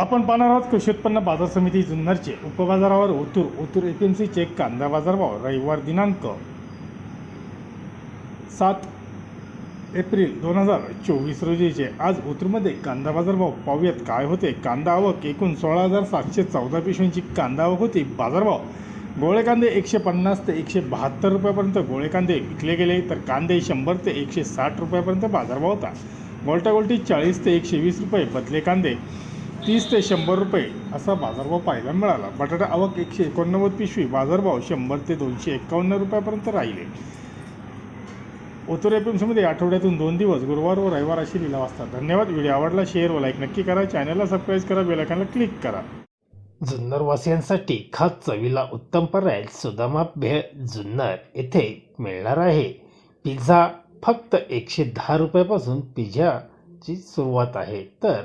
आपण पाहणार आहोत कृषी उत्पन्न बाजार समिती जुन्नरचे. उपबाजारावर Otur Otur A P M सीचे कांदा बाजारभाव रविवार दिनांक सात एप्रिल दोन हजार चोवीस रोजीचे. आज ओतूरमध्ये कांदा बाजारभाव पाहूयात. काय होते? कांदा आवक एकूण सोळा हजार सातशे चौदा पिशव्यांची कांदा आवक होती. बाजारभाव गोळे कांदे एकशे पन्नास ते एकशे बहात्तर रुपयापर्यंत गोळे कांदे विकले गेले तर कांदे शंभर ते एकशे साठ रुपयापर्यंत बाजारभाव होता. गोलटागोलटी चाळीस ते एकशे वीस रुपये बदले कांदे. तीस ते शंभर रुपये असा बाजारभाव पाहायला मिळाला. बटाटा आवक एकशे एकोणनव्वद पिशवी बाजारभाव शंभर ते दोनशे एक्कावन्न रुपयापर्यंत राहिले. ओतोर एफ आठवड्यातून दोन दिवस गुरुवार व रविवार अशी लिलाव असतात धन्यवाद. व्हिडिओ आवडला शेअर व लाईक नक्की करा. चॅनलला सबस्क्राईब करा बेलायकनला क्लिक करा. जुन्नरवासियांसाठी खास चवीला उत्तम पर्याय सुदामा भेळ जुन्नर येथे मिळणार आहे. पिझ्झा फक्त एकशे दहा रुपयापासून पिझ्झाची सुरुवात आहे. तर